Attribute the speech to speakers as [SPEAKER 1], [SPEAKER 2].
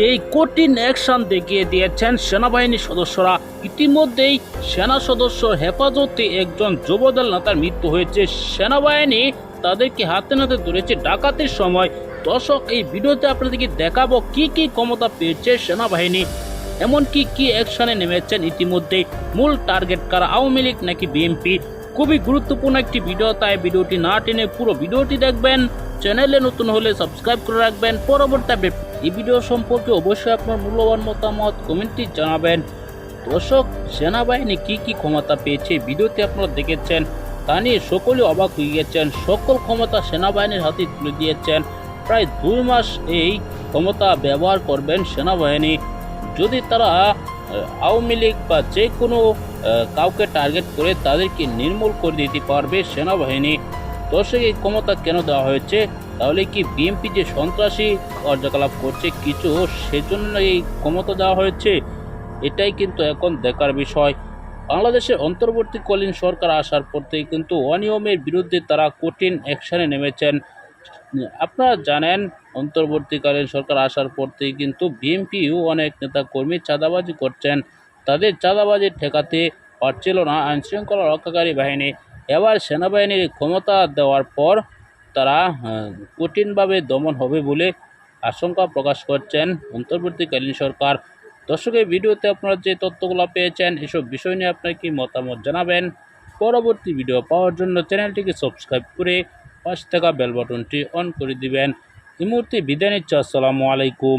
[SPEAKER 1] এই কঠিন অ্যাকশন দেখিয়ে দিয়েছেন সেনাবাহিনীর সদস্যরা। ইতিমধ্যেই সেনা সদস্য হেফাজতে একজন যুবদল নেতার মৃত্যু হয়েছে। সেনাবাহিনী তাদেরকে হাতে নাতে ধরেছে ডাকাতির সময়। দর্শক, এই ভিডিওতে আপনাদেরকে দেখাবো কি কি ক্ষমতা পেয়েছে সেনাবাহিনী, এমনকি কি অ্যাকশনে নেমেছেন ইতিমধ্যেই মূল টার্গেট কারা? আওয়ামী লীগ নাকি বিএনপি খুবই গুরুত্বপূর্ণ একটি ভিডিও তাই ভিডিওটি না টেনে পুরো ভিডিওটি দেখবেন। চ্যানেলে নতুন হলে সাবস্ক্রাইব করে রাখবেন। পরবর্তী এই ভিডিও সম্পর্কে অবশ্যই আপনার মূল্যবান মতামত কমেন্টে জানাবেন। দর্শক, সেনাবাহিনী কি কি ক্ষমতা পেয়েছে ভিডিওতে আপনারা দেখেছেন। তা নিয়ে সকলে অবাক হয়ে গেছেন। সকল ক্ষমতা সেনাবাহিনীর হাতে তুলে দিয়েছেন। প্রায় দুই মাস এই ক্ষমতা ব্যবহার করবেন সেনাবাহিনী। যদি তারা আওয়ামী লীগ বা যে কোনো কাউকে টার্গেট করে তাদেরকে নির্মূল করে দিতে পারবে সেনাবাহিনী। দর্শক এই ক্ষমতা কেন দেওয়া হয়েছে? তাহলে কি বিএনপি যে সন্ত্রাসী কার্যকলাপ করছে কিছু সেজন্য এই ক্ষমতা দেওয়া হয়েছে? এটাই কিন্তু এখন দেখার বিষয়। বাংলাদেশের অন্তর্বর্তীকালীন সরকার আসার পর থেকে কিন্তু অনিয়মের বিরুদ্ধে তারা কঠিন অ্যাকশানে নেমেছেন। আপনারা জানেন, অন্তর্বর্তীকালীন সরকার আসার পর থেকে কিন্তু বিএনপিও অনেক নেতা কর্মী চাঁদাবাজি করছেন। তাদের চাঁদাবাজি ঠেকাতে পারছিল না আইনশৃঙ্খলা রক্ষাকারী বাহিনী। এবার সেনাবাহিনীর ক্ষমতা দেওয়ার পর তারা কঠিনভাবে দমন হবে বলে আশঙ্কা প্রকাশ করছেন অন্তর্বর্তীকালীন সরকার। দর্শকের ভিডিওতে আপনারা যে তথ্যগুলো পেয়েছেন, এসব বিষয় নিয়ে আপনার কি মতামত জানাবেন? পরবর্তী ভিডিও পাওয়ার জন্য চ্যানেলটিকে সাবস্ক্রাইব করে পাশে থাকা বেল বাটনটি অন করে দিবেন। এই মুহূর্তে বিদায় নিচ্ছি। আসসালামু আলাইকুম।